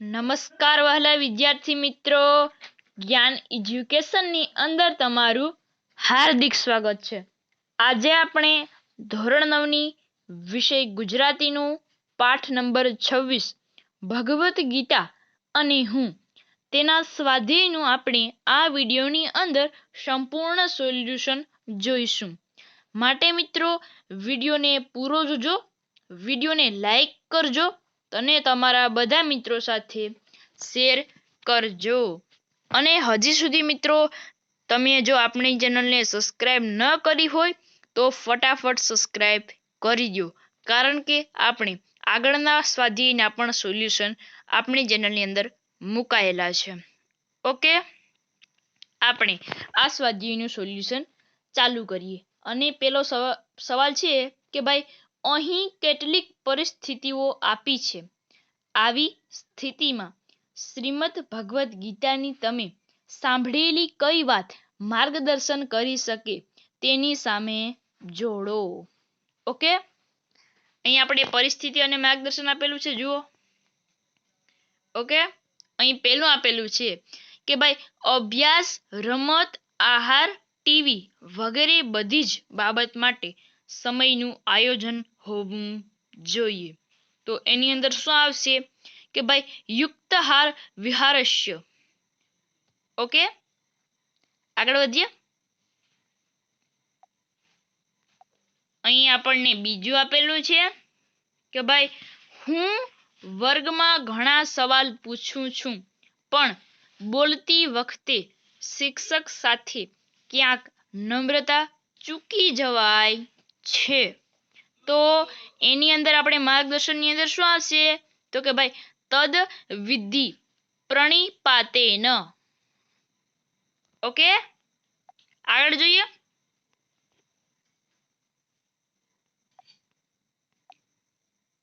નમસ્કાર વહાલા વિદ્યાર્થી મિત્રો. જ્ઞાન એજ્યુકેશનની અંદર તમારું હાર્દિક સ્વાગત છે. આજે આપણે ધોરણ નવની વિષય ગુજરાતીનું પાઠ નંબર છવ્વીસ, ભગવદ્ ગીતા અને હું. તેના સ્વાધ્યાયનું આપણે આ વિડીયોની અંદર સંપૂર્ણ સોલ્યુશન જોઈશું. માટે મિત્રો, વિડીયોને પૂરો જોજો. વિડીયોને લાઈક કરજો. અને તમારા બધા મિત્રો સાથે શેર કરજો. અને હજી સુધી મિત્રો, તમે જો આપણી ચેનલને સબસ્ક્રાઈબ ન કરી હોય, તો ફટાફટ સબસ્ક્રાઈબ કરી દો. કારણ કે આપણે આગળના સ્વાધ્યાયના પણ સોલ્યુશન આપણી ચેનલની અંદર મુકાયેલા છે. ઓકે આપણે આ સ્વાધ્યાયનું સોલ્યુશન ચાલુ કરીએ. અને પેલો સવાલ છે કે ભાઈ અહીં કેટલીક પરિસ્થિતિઓ આપી છે. આવી સ્થિતિમાં શ્રીમદ ભગવદ્ ગીતાની તમે સાંભળેલી કઈ વાત માર્ગદર્શન કરી શકે તેની સામે જોડો. ઓકે? અહીં આપણે પરિસ્થિતિ અને માર્ગદર્શન આપેલું છે, જુઓ. ઓકે? અહીં પેલું આપેલું છે કે ભાઈ, અભ્યાસ, રમત, આહાર, ટીવી વગેરે બધી જ બાબત માટે સમયનું આયોજન હોવું જોઈએ. તો એની અંદર શું આવશે કે ભાઈ, યુક્તહાર વિહારસ્ય. ઓકે? આગળ વધીએ. અહીં આપણને બીજું આપેલું છે કે ભાઈ, હું વર્ગમાં ઘણા સવાલ પૂછું છું, પણ બોલતી વખતે શિક્ષક સાથે ક્યાંક નમ્રતા ચૂકી જવાય. છે. તો એની અંદર આપણે માર્ગદર્શનની અંદર શું આવશે? તો કે ભાઈ, તદ વિધિ પ્રણિપાતેન. ઓકે? આગળ જોઈએ.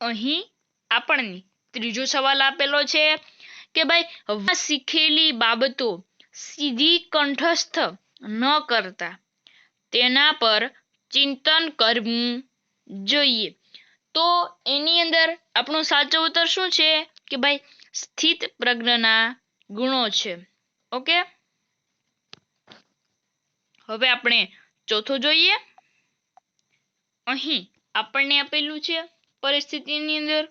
અહીં આપણને ત્રીજો સવાલ આપેલો છે કે ભાઈ શીખેલી બાબતો સીધી કંઠસ્થ ન કરતા, તેના પર ચિંતન કરવું જોઈએ. તો એની અંદર આપણો સાચો ઉત્તર શું છે? કે ભાઈ, સ્થિત પ્રજ્ઞના ગુણો છે. ઓકે હવે આપણે ચોથો જોઈએ. અહીં આપણને આપેલું છે પરિસ્થિતિની અંદર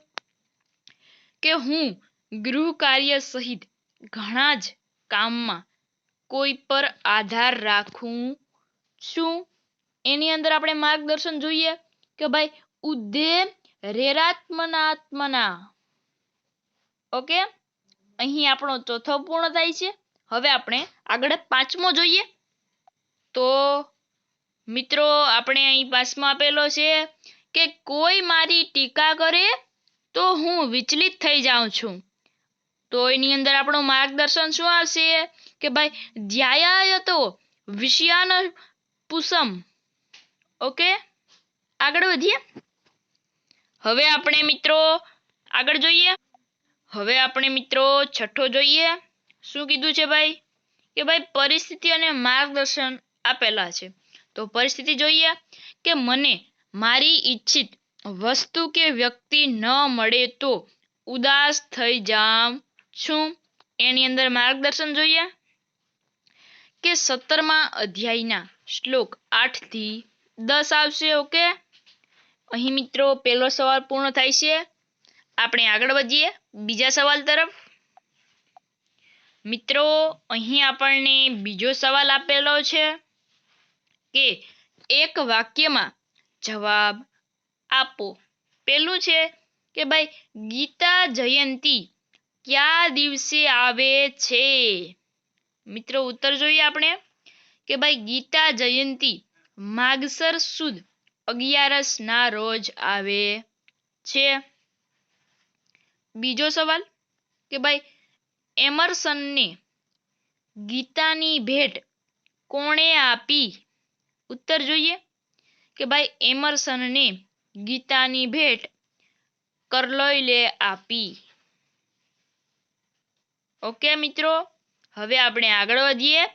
કે હું ગૃહ કાર્ય સહિત ઘણા જ કામમાં કોઈ પર આધાર રાખું છું. એની અંદર આપણે માર્ગદર્શન જોઈએ કે ભાઈ ઉદ્ધે રેરાત્મનાત્મના ઓકે? અહીં આપણો ચોથો પૂર્ણ થાય છે. હવે આપણે આગળ પાંચમો જોઈએ. તો મિત્રો, આપણે અહીં પાંચમો આપેલો છે કે કોઈ મારી ટીકા કરે તો હું વિચલિત થઈ જાઉં છું. તો એની અંદર આપણું માર્ગદર્શન શું આવશે? કે ભાઈ ધ્યાય તો વિષયાન પુસમ. ઓકે? આગળ વધીએ. હવે આપણે મિત્રો આગળ જોઈએ. હવે આપણે મિત્રો છઠ્ઠો જોઈએ. શું કીધું છે ભાઈ? કે ભાઈ પરિસ્થિતિ અને માર્ગદર્શન આપેલા છે. તો પરિસ્થિતિ જોઈએ કે મને મારી ઈચ્છિત વસ્તુ કે વ્યક્તિ ન મળે તો ઉદાસ થઈ જાઉં છું. એની અંદર માર્ગદર્શન જોઈએ. કે સત્તરમા અધ્યાયના શ્લોક આઠથી દસ આવશે, ઓકે? અહીં મિત્રો, પહેલો સવાલ પૂર્ણ થાય છે. આપણે આગળ વધીએ. બીજા સવાલ તરફ. મિત્રો, અહીં આપણને બીજો સવાલ આપેલો છે કે એક વાક્યમાં જવાબ આપો. પેલું છે કે ભાઈ, ગીતા જયંતી કયા દિવસે આવે છે? મિત્રો, ઉત્તર જોઈએ આપણે. કે ભાઈ, ગીતા જયંતી માગસર સુદ અગિયારસ ના રોજ આવે છે. બીજો સવાલ કે ભાઈ એમરસનને ગીતાની ભેટ કોણે આપી? ઉત્તર જોઈએ કે ભાઈ એમરસનને ગીતાની ભેટ કરલોયલે આપી. ઓકે મિત્રો, હવે આપણે આગળ વધીએ.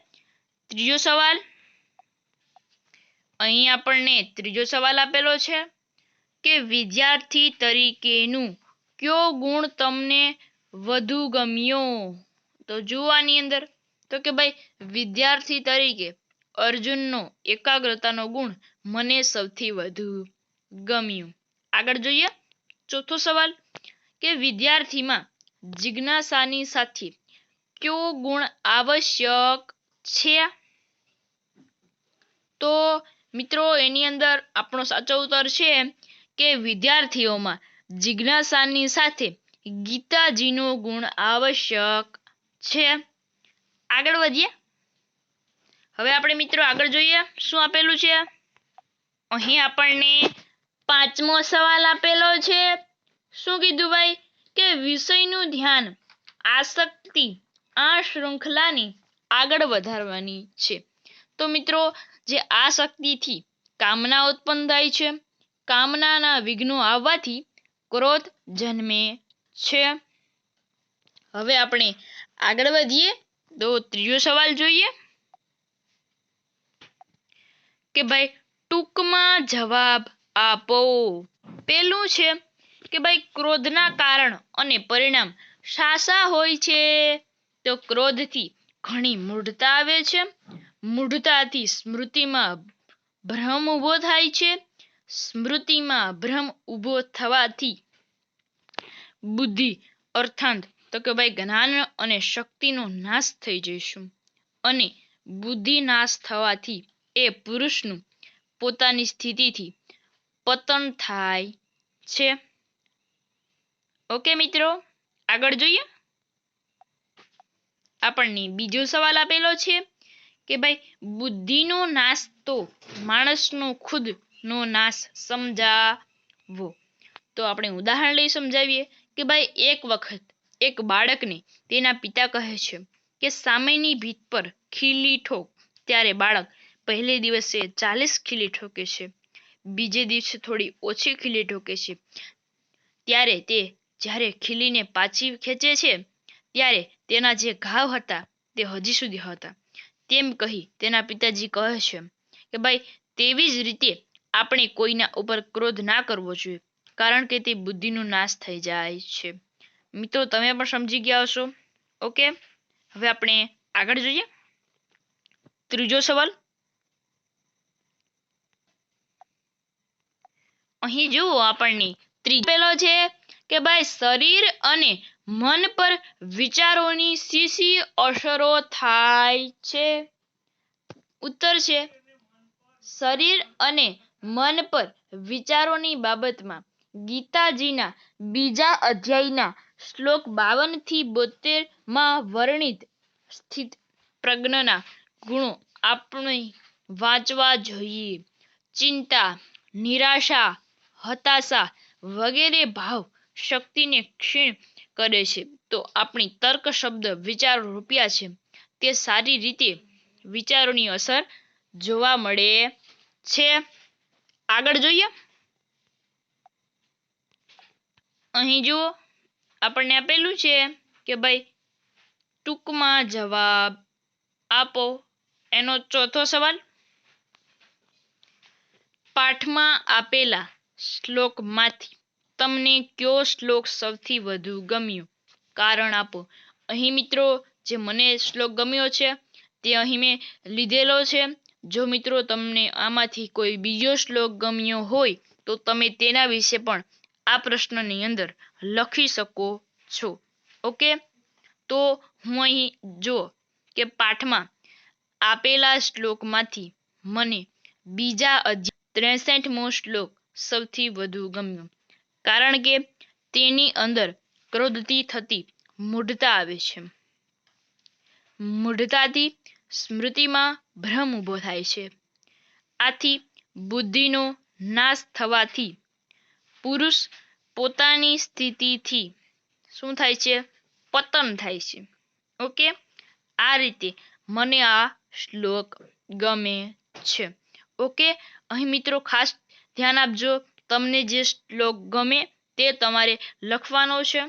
ત્રીજો સવાલ અહીં આપણને ત્રીજો સવાલ આપેલો છે કે વિદ્યાર્થી તરીકેનું કયો ગુણ તમને વધુ ગમ્યો? તો જોવાની અંદર. તો કે ભાઈ, વિદ્યાર્થી તરીકે અર્જુનનો એકાગ્રતાનો ગુણ મને સૌથી વધુ ગમ્યું. આગળ જોઈએ. ચોથો સવાલ. કે વિદ્યાર્થીમાં જિજ્ઞાસાની સાથે કયો ગુણ આવશ્યક છે? તો મિત્રો, એની અંદર આપણો સાચો ઉત્તર છે કે વિદ્યાર્થીઓમાં જિજ્ઞાસાની સાથે ગીતાજીનો ગુણ આવશ્યક છે. આગળ વધીએ. હવે આપણે મિત્રો આગળ જોઈએ શું આપેલું છે. અહીં આપણને પાંચમો સવાલ આપેલો છે. શું કીધું ભાઈ? કે વિષયનું ધ્યાન આસક્તિ, આ શૃંખલાની આગળ વધારવાની છે. તો મિત્રો, જે આસક્તિથી કામના ઉત્પન્ન થાય છે, કામનાના વિઘ્નો આવવાથી ક્રોધ જન્મે છે. હવે આપણે આગળ વધીએ. તો ત્રીજો સવાલ જોઈએ કે ભાઈ, ટૂંકમાં જવાબ આપો. પેલું છે કે ભાઈ, ક્રોધના કારણ અને પરિણામ સાસા હોય છે. તો ક્રોધથી ઘણી મૂઢતા આવે છે. મૂઢતાથી સ્મૃતિમાં ભ્રમ ઊભો થાય છે. સ્મૃતિમાં ભ્રમ ઊભો થવાથી બુદ્ધિ, અર્થાંત તો કે ભાઈ જ્ઞાન અને શક્તિનો નાશ થઈ જઈશું. અને બુદ્ધિ નાશ થવાથી એ પુરુષનું પોતાની સ્થિતિથી પતન થાય છે. ઓકે મિત્રો, આગળ જોઈએ. આપણને બીજો સવાલ આપેલો છે. કે ભાઈ, બુદ્ધિનો નાશ તો માણસનો ખુદનો નાશ સમજાવો. તો આપણે ઉદાહરણ લઈ સમજાવીએ કે ભાઈ, એક વખત એક બાળકને તેના પિતા કહે છે કે સામેની ભીત પર ખીલી ઠોક. ત્યારે બાળક પહેલે દિવસે ચાલીસ ખીલી ઠોકે છે, બીજે દિવસે થોડી ઓછી ખીલી ઠોકે છે. ત્યારે તે જ્યારે ખીલીને પાછી ખેંચે છે, ત્યારે તેના જે ઘાવ હતા તે હજી સુધી હતા. તેમ કહી તેના પિતાજી કહે છે કે ભાઈ, તેવી જ રીતે આપણે કોઈના ઉપર ક્રોધ ના કરવો જોઈએ, કારણ કે તે બુદ્ધિનો નાશ થઈ જાય છે. મિત્રો, તમે પણ સમજી ગયા હશો. ઓકે? હવે આપણે આગળ જોઈએ. ત્રીજો સવાલ. અહીં જુઓ આપણને ત્રીજો પેલો છે કે ભાઈ, શરીર અને મન પર વિચારોની શી અસરો થાય છે. ઉત્તર છે, શરીર અને મન પર વિચારોની બાબતમાં ગીતાજીના બીજા અધ્યાયના શ્લોક બાવનથી બોતેરમાં વર્ણિત સ્થિત પ્રજ્ઞના ગુણો આપણે વાંચવા જોઈએ. ચિંતા, નિરાશા, હતાશા વગેરે ભાવ શક્તિને ક્ષીણ કરે છે. તો આપણી તર્ક શબ્દ વિચારો રૂપિયા છે. તે સારી રીતે વિચારોની અસર જોવા મળે છે. આગળ જોઈએ. અહીં જુઓ, આપણને આપેલું છે કે ભાઈ, ટૂંકમાં જવાબ આપો. એનો ચોથો સવાલ. પાઠમાં આપેલા શ્લોકમાંથી તમને કયો શ્લોક સૌથી વધુ ગમ્યો? કારણ આપો. અહીં મિત્રો, જે મને શ્લોક ગમ્યો છે, તે અહીં મેં લીધેલો છે. જો મિત્રો તમને આમાંથી કોઈ બીજો શ્લોક ગમ્યો હોય, તો તમે તેના વિશે પણ આ પ્રશ્નની અંદર લખી શકો છો. ઓકે? તો હું અહીં જો કે પાઠમાં આપેલા શ્લોકમાંથી મને બીજા અધ્યાય ત્રેસઠમો શ્લોક સૌથી વધુ ગમ્યો. કારણ કે તેની અંદર ક્રોધથી થતી મૂઢતા આવે છે. મૂઢતાથી સ્મૃતિમાં ભ્રમ ઊભો થાય છે. આથી બુદ્ધિનો નાશ થવાથી પુરુષ પોતાની સ્થિતિથી શું થાય છે? પતન થાય છે. ઓકે? આ રીતે મને આ શ્લોક ગમે છે. ઓકે? અહીં મિત્રો ખાસ ધ્યાન આપજો. તમને જે શ્લોક ગમે તે તમારે લખવાનો છે,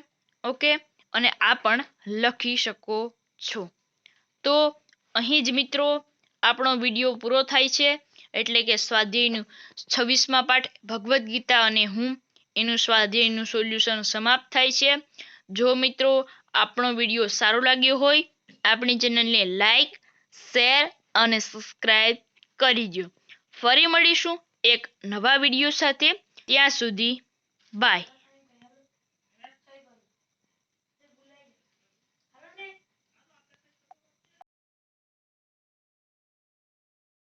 ઓકે? અને આ પણ લખી શકો છો. તો અહીં જ મિત્રો આપણો વીડિયો પૂરો થાય છે, એટલે કે સ્વાધ્યાયનું છવ્વીસમાં પાઠ ભગવદ્ ગીતા અને હું એનું સ્વાધ્યાયનું સોલ્યુશન સમાપ્ત થાય છે. જો મિત્રો આપણો વીડિયો સારો લાગ્યો હોય, આપણી ચેનલને લાઈક, શેર અને સબસ્ક્રાઈબ કરી દો ફરી મળીશું એક નવા વીડિયો સાથે. ત્યાં સુધી બાય